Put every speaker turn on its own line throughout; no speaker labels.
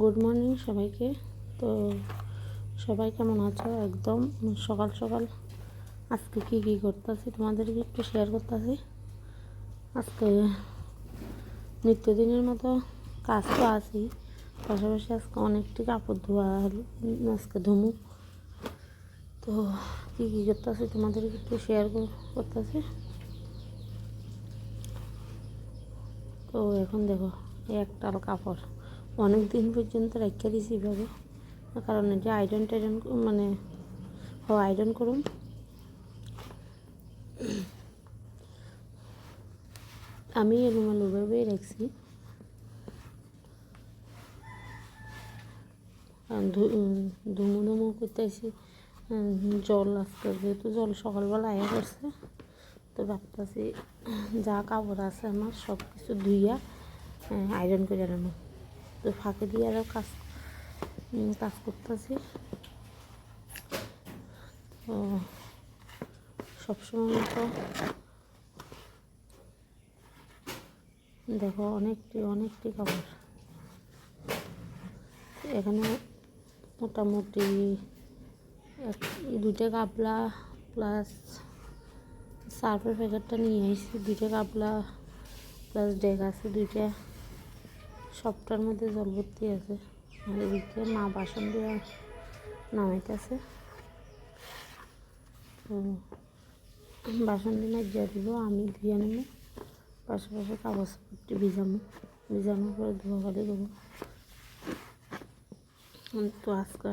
Good morning সবাইকে। তো সবাই কেমন আছো? একদম সকাল সকাল। আজকে কী কী করতেছি তোমাদেরকে একটু শেয়ার করতেছি। আজকে নিত্যদিনের মতো কাজ তো আছি পাশাপাশি আজকে অনেকটি কাপড় ধোয়া আজকে ধুমু। তো কী কী করতেছি তোমাদেরকে একটু শেয়ার করতেছি। তো এখন দেখো, এই একটাল কাপড়। অনেক দিন পর্যন্ত রেখে দিছি এভাবে। কারণ এটা আয়রন টাইরন মানে হ আয়রন করুন। আমি রুমাল ওভাবেই রাখছি। ধুমু ধুমু করতেছি জল আজকে যেহেতু জল সকালবেলা আয়া করছে তো ভাবতেছি যা কাপড় আছে আমার সব কিছু ধুইয়া আয়রন করে নেব। তো ফাঁকে দিয়ে আরও কাজ কাজ করতেছি। তো সবসময় তো দেখো অনেকটি অনেকটি কাপড় এখানে মোটামুটি এক দুইটা গাবলা প্লাস সার্ফের প্যাকেটটা নিয়ে আসছি দুইটা গাবলা প্লাস ডেক আছে দুইটা। সবটার মধ্যে জল ভর্তি আছে এদিকে মা বাসন দিয়ে নামাইতেছে। তো বাসন দিয়ে মাজিয়া দিব, আমি ধুয়ে নেব পাশাপাশি কাগজ পত্র ভিজামো। ভিজানোর পরে ধোয়াঘালি দেবো তো আজকে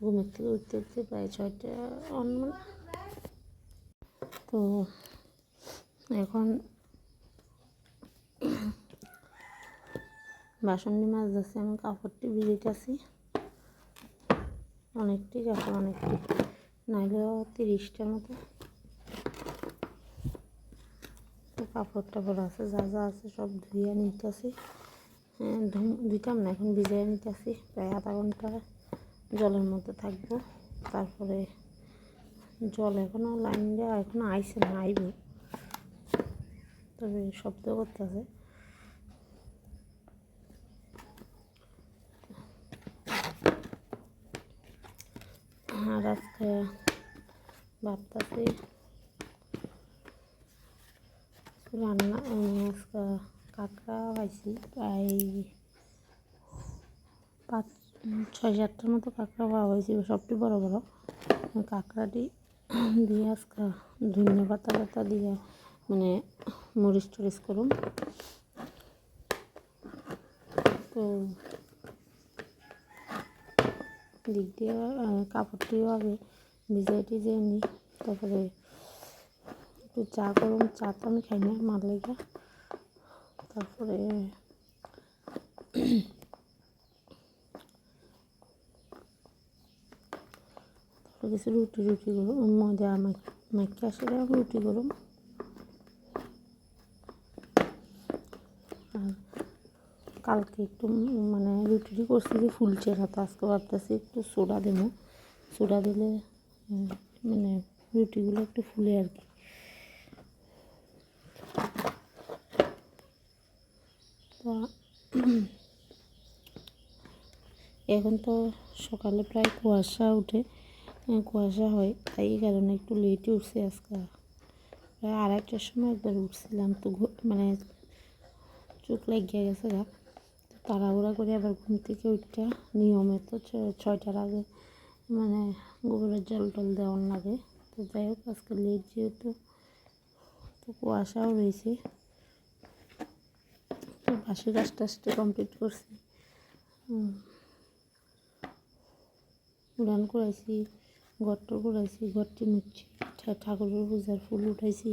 ঘুমের থেকে উঠতে উঠতে প্রায় ছয়টা অন্য তো এখন বাসনটি মাছ যাচ্ছে আমি কাপড়টি ভিজিতেছি। অনেকটি কাপড়, অনেকটি। নাইলেও তিরিশটার মতো। তো কাপড় টাপড় আছে, যা যা আছে সব ধুয়ে নিতেছি। হ্যাঁ ধুইতাম না, এখন ভিজিয়ে নিতেছি। প্রায় আধা ঘণ্টা জলের মধ্যে থাকব। তারপরে জল এখনও লাইন দেওয়া এখনও আইসে না, আইব। তবে শব্দ করতেছে। আর আজকে ভাবতেছি রান্না আজকে কাঁকড়া পাইছি প্রায় পাঁচ ছয় সাতটার মতো কাঁকড়া পাওয়া হয়েছে সবটি বড় বড়। কাঁকড়াটি দিয়ে আজকে ধনিয়া পাতা পাতা দিয়ে মানে মরিচ টরিচ করুন তো দিক দিয়ে কাপড়টিও আগে ভিজিয়ে টিজিয়ে নিই তারপরে একটু চা করুন চা তো আমি খাই না, মার লেগে। তারপরে রুটি রুটি করুন মজা মাইকে আসলে রুটি করুন কালকে একটু মানে রুটি করছি যে ফুলছে না তো আজকে ভাবতেছি একটু সোডা দেবো। সোডা দিলে মানে রুটিগুলো একটু ফুলে আর কি। এখন তো সকালে প্রায় কুয়াশা উঠে কুয়াশা হয়, তাই এই কারণে একটু লেটে উঠছে আজকে। প্রায় আড়াইটার সময় একবার উঠছিলাম, তো মানে চোখ লাগিয়ে গেছে গা। তাড়াহুড়া করে, আবার ঘুম থেকে উঠতে নিয়মে তো ছয়টার আগে মানে গোবরের জল টল দেওয়ার লাগে। তো যাই হোক, আজকে লেট যেহেতু, তো কুয়াশাও রয়েছে। তো বাসি কাজ টাজটি কমপ্লিট করছি। উড়ান করাইছি ঘরটা করাইছি ঘরটি মুছছি ঠাকুরের পূজার ফুল উঠাইছি।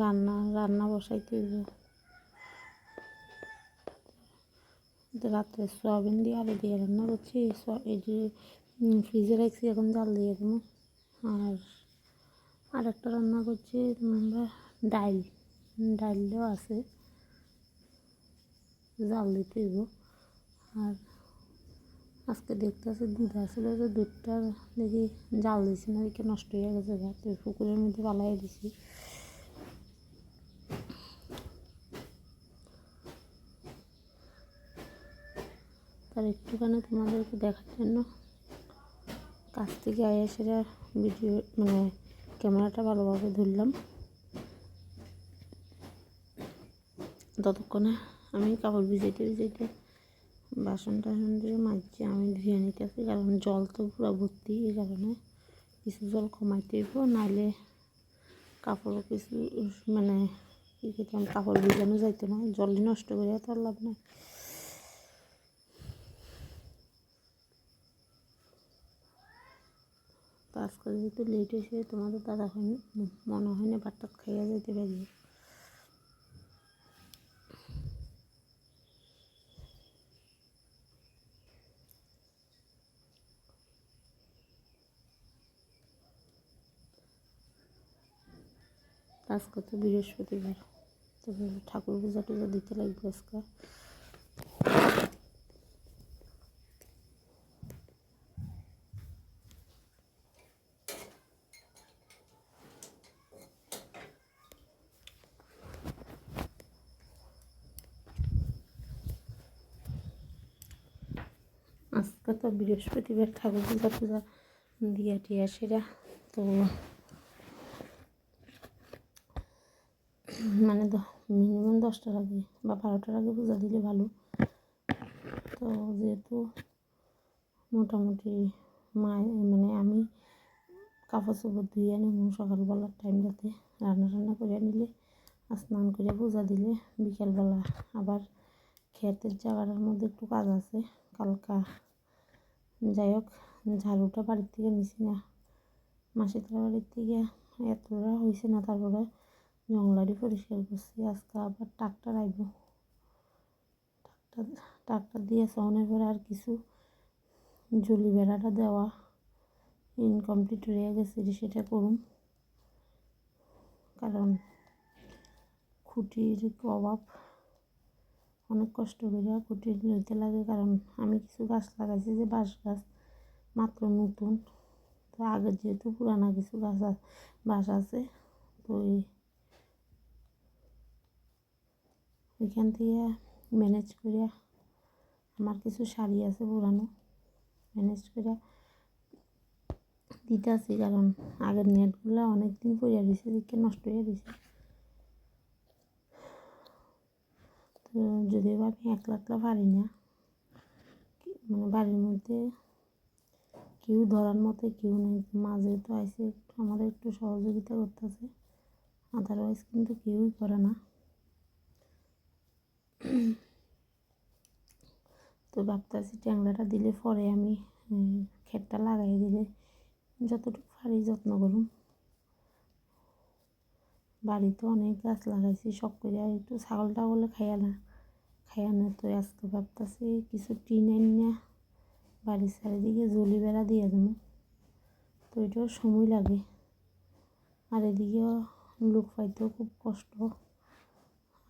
রান্না রান্না বসাইতে রাত্রে সয়াবিন দিয়ে আলু দিয়ে রান্না করছি। এই যে ফ্রিজে রাখছি, এখন জাল দিয়ে দেবো। আর আর একটা রান্না করছি আমরা ডাইল। ডাইলও আছে। জাল দিতে দেব আর আজকে দেখতেছে দুধ আসলে যে দুধটা দেখি জাল দিছি না দেখে নষ্ট হয়ে গেছে পুকুরের মধ্যে পালাই দিছি। তার একটুখানি তোমাদেরকে দেখার জন্য। কাছ থেকে আয়া সেটা ভিডিও মানে ক্যামেরাটা ভালোভাবে ধরলাম। ততক্ষণে আমি কাপড় ভিজাইতে ভিজাইতে বাসন টাসন দিয়ে মাঝে আমি ধুয়ে নিতেছি, কারণ জল তো পুরো ভর্তি এই কারণে। কিছু জল কমাইতে হইব নাহলে কাপড় কিছু মানে কী করতাম কাপড় ভিজানো যাইতো না জল নষ্ট করে তো লাভ নাই তো আজকে যেহেতু লেট হয়েছে তোমাদের দাদা মনে হয় না ভাতটা খাইয়া যেতে পারি। আজকে তো বৃহস্পতিবার তবে ঠাকুর পূজা টুজা দিতে লাগবে আজকে। আজকে তো বৃহস্পতিবার ঠাকুর পূজা টুজা দিয়া টিয়া সেরা, তো মানে মিনিমাম দশটার আগে বা বারোটার আগে পূজা দিলে ভালো। তো যেহেতু মোটামুটি মায় মানে আমি কাপড় চোপড় ধুয়ে নেব সকালবেলার টাইমটাতে রান্না টান্না করে নিলে স্নান করে পূজা দিলে বিকালবেলা আবার ক্ষেতের জায়গাটার মধ্যে একটু কাজ আছে, কালকা যাই হোক, ঝাড়ুটা বাড়ির থেকে নিছি না। মাসির বাড়ির থেকে এতটা হয়েছে না, তারপরে জঙ্গলারি পরিষ্কার করছি। আজকে আবার ট্রাক্টর আইব। ট্রাক্টর ট্রাক্টর দিয়ে সহনের পরে আর কিছু জলি বেড়াটা দেওয়া ইনকমপ্লিট রয়ে গেছে সেটা করুন কারণ খুঁটির অভাব। অনেক কষ্ট করে খুঁটি লইতে লাগে, কারণ আমি কিছু গাছ লাগাইছি যে বাঁশ গাছ মাত্র নতুন। তো আগে যেহেতু পুরানা কিছু গাছ বাঁশ আছে, তো ওইখান থেকে ম্যানেজ করিয়া আমার কিছু শাড়ি আছে পুরানো ম্যানেজ করিয়া দিতে আছি কারণ আগের নেটগুলো অনেক দিন পরিয়া দিছে দিকে নষ্ট হয়ে দিছে তো যদিও আমি একলা একলা পারি না মানে বাড়ির মধ্যে কেউ ধরার মতো কেউ নেই, মাঝে তো আইসে একটু আমাদের একটু সহযোগিতা করতেছে আদারওয়াইজ কিন্তু কেউই করে না। তো ভাবতেছি ট্যাংরাটা দিলে পরে আমি ক্ষেতটা লাগাই দিলে যতটুকু পারি যত্ন করুম। বাড়িতে অনেক গাছ লাগাইছি সব করে। একটু ছাগল টাগলে খাইয়া না খাইয়া না তো আজকে ভাবতেছি কিছু টিন না, বাড়ির চারিদিকে জলি বেড়া দিয়ে দেবো। তো এটাও সময় লাগে। আর এদিকেও লোক পাইতেও খুব কষ্ট।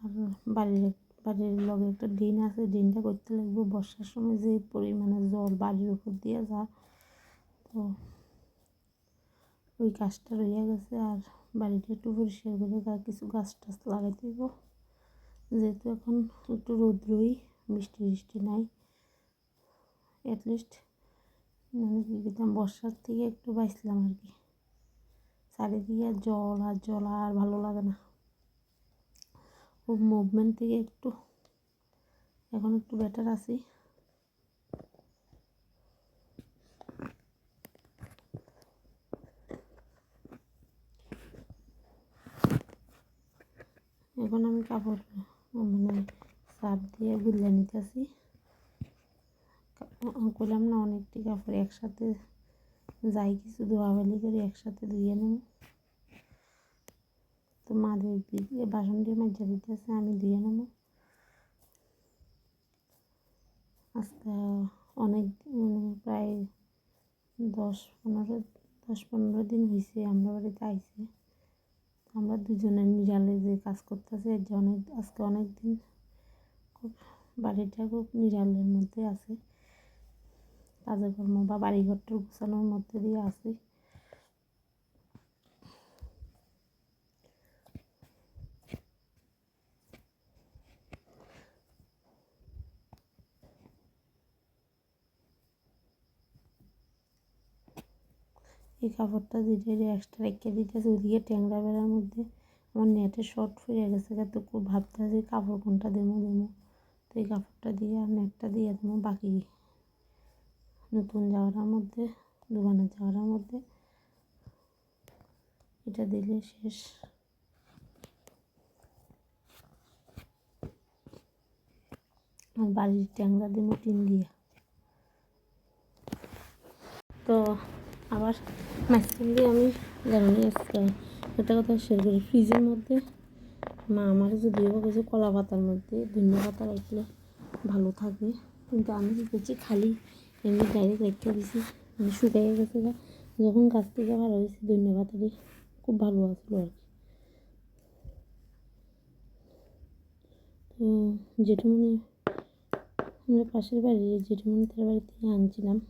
আর বাড়ির বাড়ির লগে একটা ডিন আছে ডিনটা করতে লাগবে। বর্ষার সময় যে পরিমাণে জল বাড়ির উপর দিয়ে যা তো ওই গাছটা রইয়া গেছে আর বাড়িটা একটু পরিষ্কার করে কিছু গাছ টাছ লাগাইতে দিব যেহেতু এখন একটু রৌদ্রই, বৃষ্টি বৃষ্টি নাই অ্যাটলিস্ট করতাম, বর্ষার থেকে একটু বাঁচলাম আর কি। চারিদিকে জল আর জল আর ভালো লাগে না। খুব মুভমেন্ট থেকে একটু, এখন একটু বেটার আছি। এখন আমি কাপড় মানে সাপ দিয়ে গুলে নিতেছি। করলাম না, অনেকটি কাপড় একসাথে যাই, কিছু ধোয়াবালি করে একসাথে ধুয়ে নেব। তো মা দিয়ে বাসন দিয়ে মাজা দিতেছে, আমি ধুয়ে নেব। আজকে অনেক প্রায় দশ পনেরো দশ পনেরো দিন হয়েছে আমরা বাড়িতে আইসে আমরা দুজনে নিরালে যে কাজ করতেছি, এর যে অনেক, আজকে অনেক দিন খুব বাড়িটা খুব নিরালের মধ্যে আছে। কাজকর্ম বা বাড়িঘরটা গোছানোর মধ্যে দিয়ে আছি। এই কাপড়টা যেটা এক্সট্রা রেখে দিতেছে ওদিকে ট্যাংরা বেড়ার মধ্যে আমার নেটে শর্ট হয়ে গেছে তো খুব ভাবতেছি কাপড় কোনটা দেবো দেবো। তো এই কাপড়টা দিয়ে আর নেটটা দিয়ে দেবো বাকি নতুন জামাটার মধ্যে, দোকানের জামাটার মধ্যে। এটা দিলে শেষ। আর বাড়ির ট্যাংরা দিব টিন দিয়ে। তো আবার মাঝখান দিয়ে আমি জানি আজকে একটা কথা শেয়ার করি। ফ্রিজের মধ্যে মা আমার যদিও কিছু কলা পাতার মধ্যে, ধন্য পাতা রাখলে ভালো থাকে। কিন্তু আমি কি করছি, খালি এমনি ডাইরেক্ট রেখে দিছি। মানে শুকাইয়ে গেছে। যখন গাছ থেকে ভালো হয়েছে, ধন্য পাতাটি খুব ভালো আসলো আর কি। তো জেঠুমনি, আমরা পাশের বাড়ি, জেঠুমনি তার বাড়ি থেকে আনছিলাম।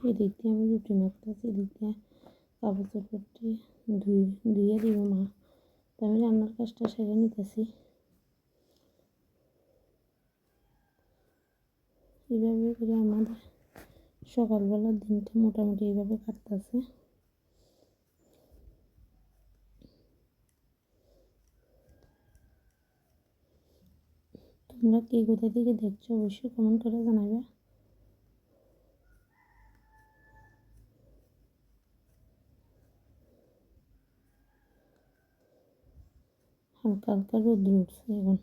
এদিক দিয়ে আমি রুটি মাখতেছি এদিক দিয়ে কাপড় চাপড়টি ধুই ধুয়ে দিব মা। তো আমি রান্নার কাজটা সেরে নিতেছি। এইভাবে করে আমাদের সকালবেলার দিনটা মোটামুটি এইভাবে কাটতেছে। তোমরা কে কোথা থেকে দেখছ অবশ্যই কমেন্ট করে জানাবে। হালকা হালকা রোদ্র উঠছে এখন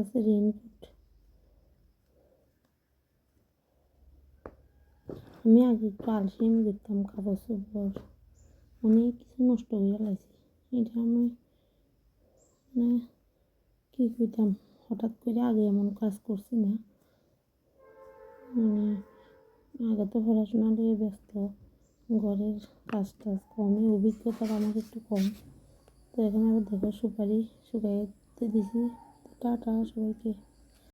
আছে রেইনকোট আমি আগে একটু আলসেমি করতাম কাপড় চোপড় অনেক কিছু নষ্ট হয়ে লাইছি এটা আমি মানে কী কইতাম হঠাৎ করে আগে এমন কাজ করছি না মানে আগে তো পড়াশোনা নিয়ে ব্যস্ত। ঘরের কাজ টাজ কমই অভিজ্ঞতা আমার একটু কম। তো এখানে আবার দেখো সুপারি শুকাইতে দিছি। টাটা সবাইকে।